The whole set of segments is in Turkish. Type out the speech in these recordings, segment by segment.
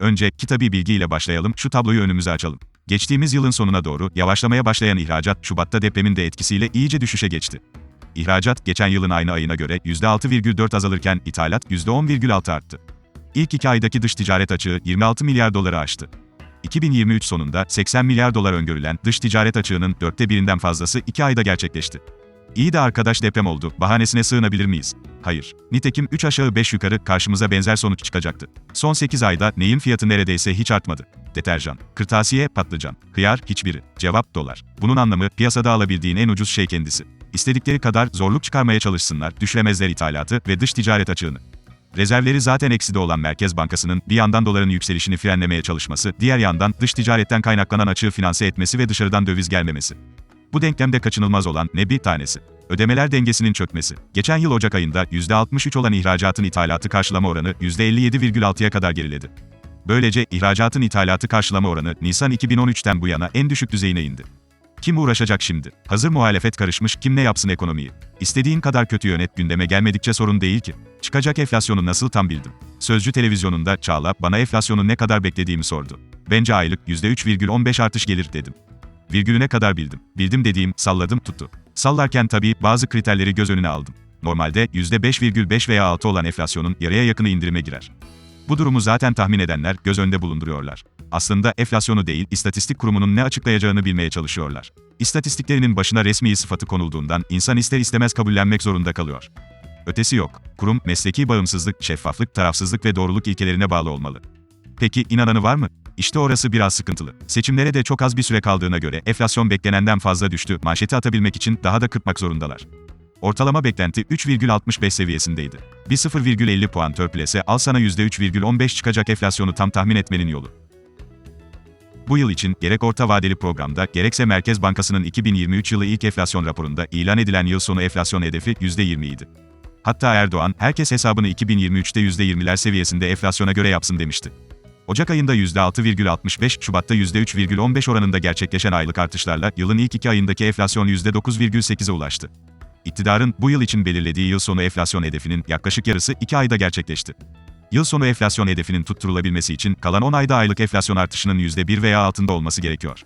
Önce, kitabı bilgiyle başlayalım, şu tabloyu önümüze açalım. Geçtiğimiz yılın sonuna doğru, yavaşlamaya başlayan ihracat, Şubat'ta depremin de etkisiyle iyice düşüşe geçti. İhracat, geçen yılın aynı ayına göre %6,4 azalırken, ithalat %10,6 arttı. İlk iki aydaki dış ticaret açığı 26 milyar doları aştı. 2023 sonunda 80 milyar dolar öngörülen dış ticaret açığının dörtte birinden fazlası iki ayda gerçekleşti. İyi de arkadaş deprem oldu, bahanesine sığınabilir miyiz? Hayır. Nitekim 3 aşağı 5 yukarı karşımıza benzer sonuç çıkacaktı. Son 8 ayda neyin fiyatı neredeyse hiç artmadı. Deterjan, kırtasiye, patlıcan, hıyar, hiçbiri. Cevap dolar. Bunun anlamı piyasada alabildiğin en ucuz şey kendisi. İstedikleri kadar zorluk çıkarmaya çalışsınlar, düşüremezler ithalatı ve dış ticaret açığını. Rezervleri zaten ekside olan Merkez Bankası'nın bir yandan doların yükselişini frenlemeye çalışması, diğer yandan dış ticaretten kaynaklanan açığı finanse etmesi ve dışarıdan döviz gelmemesi. Bu denklemde kaçınılmaz olan ne bir tanesi. Ödemeler dengesinin çökmesi. Geçen yıl Ocak ayında %63 olan ihracatın ithalatı karşılama oranı %57,6'ya kadar geriledi. Böylece ihracatın ithalatı karşılama oranı Nisan 2013'ten bu yana en düşük düzeyine indi. Kim uğraşacak şimdi? Hazır muhalefet karışmış, kim ne yapsın ekonomiyi? İstediğin kadar kötü yönet, gündeme gelmedikçe sorun değil ki. Çıkacak enflasyonu nasıl tam bildim. Sözcü televizyonunda Çağla, bana enflasyonu ne kadar beklediğimi sordu. Bence aylık %3,15 artış gelir dedim. Virgülüne kadar bildim. Bildim dediğim, salladım tuttu. Sallarken tabii bazı kriterleri göz önüne aldım. Normalde %5,5 veya 6 olan enflasyonun yarıya yakını indirime girer. Bu durumu zaten tahmin edenler göz önünde bulunduruyorlar. Aslında enflasyonu değil, istatistik kurumunun ne açıklayacağını bilmeye çalışıyorlar. İstatistiklerinin başına resmi sıfatı konulduğundan insan ister istemez kabullenmek zorunda kalıyor. Ötesi yok. Kurum, mesleki bağımsızlık, şeffaflık, tarafsızlık ve doğruluk ilkelerine bağlı olmalı. Peki inananı var mı? İşte orası biraz sıkıntılı. Seçimlere de çok az bir süre kaldığına göre enflasyon beklenenden fazla düştü, manşeti atabilmek için daha da kırpmak zorundalar. Ortalama beklenti 3,65 seviyesindeydi. Bir 0,50 puan törpülese al sana %3,15 çıkacak enflasyonu tam tahmin etmenin yolu. Bu yıl için gerek orta vadeli programda gerekse Merkez Bankası'nın 2023 yılı ilk enflasyon raporunda ilan edilen yıl sonu enflasyon hedefi %20 idi. Hatta Erdoğan, herkes hesabını 2023'te %20'ler seviyesinde enflasyona göre yapsın demişti. Ocak ayında %6,65, Şubat'ta %3,15 oranında gerçekleşen aylık artışlarla yılın ilk iki ayındaki enflasyon %9,8'e ulaştı. İktidarın bu yıl için belirlediği yıl sonu enflasyon hedefinin yaklaşık yarısı 2 ayda gerçekleşti. Yıl sonu enflasyon hedefinin tutturulabilmesi için kalan 10 ayda aylık enflasyon artışının %1 veya altında olması gerekiyor.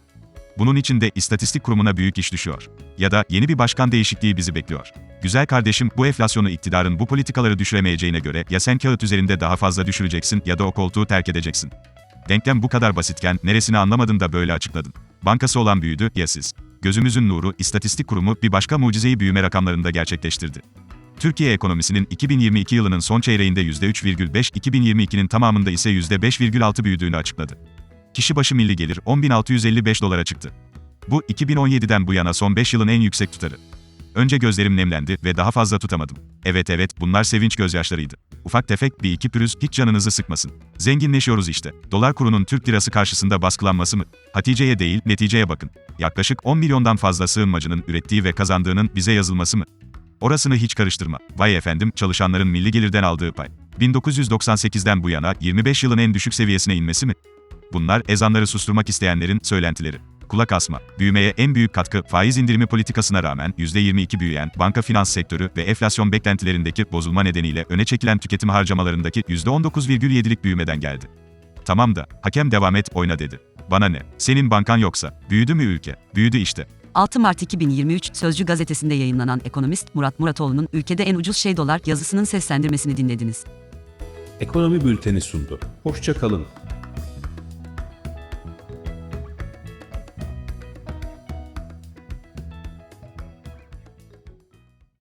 Bunun için de istatistik kurumuna büyük iş düşüyor. Ya da yeni bir başkan değişikliği bizi bekliyor. Güzel kardeşim, bu enflasyonu iktidarın bu politikaları düşüremeyeceğine göre ya sen kağıt üzerinde daha fazla düşüreceksin ya da o koltuğu terk edeceksin. Denklem bu kadar basitken neresini anlamadın da böyle açıkladın. Bankası olan büyüdü, ya siz. Gözümüzün nuru, istatistik kurumu bir başka mucizeyi büyüme rakamlarında gerçekleştirdi. Türkiye ekonomisinin 2022 yılının son çeyreğinde %3,5, 2022'nin tamamında ise %5,6 büyüdüğünü açıkladı. Kişi başı milli gelir 10.655 dolara çıktı. Bu 2017'den bu yana son 5 yılın en yüksek tutarı. Önce gözlerim nemlendi ve daha fazla tutamadım. Evet evet bunlar sevinç gözyaşlarıydı. Ufak tefek bir iki pürüz hiç canınızı sıkmasın. Zenginleşiyoruz işte. Dolar kurunun Türk lirası karşısında baskılanması mı? Hatice'ye değil neticeye bakın. Yaklaşık 10 milyondan fazla sığınmacının ürettiği ve kazandığının bize yazılması mı? Orasını hiç karıştırma. Vay efendim çalışanların milli gelirden aldığı pay. 1998'den bu yana 25 yılın en düşük seviyesine inmesi mi? Bunlar ezanları susturmak isteyenlerin söylentileri. Kulak asma. Büyümeye en büyük katkı faiz indirimi politikasına rağmen %22 büyüyen banka finans sektörü ve enflasyon beklentilerindeki bozulma nedeniyle öne çekilen tüketim harcamalarındaki %19,7'lik büyümeden geldi. Tamam da hakem devam et oyna dedi. Bana ne? Senin bankan yoksa. Büyüdü mü ülke? Büyüdü işte. 6 Mart 2023 Sözcü gazetesinde yayınlanan ekonomist Murat Muratoğlu'nun Ülkede en ucuz şey dolar yazısının seslendirmesini dinlediniz. Ekonomi Bülteni sundu. Hoşça kalın.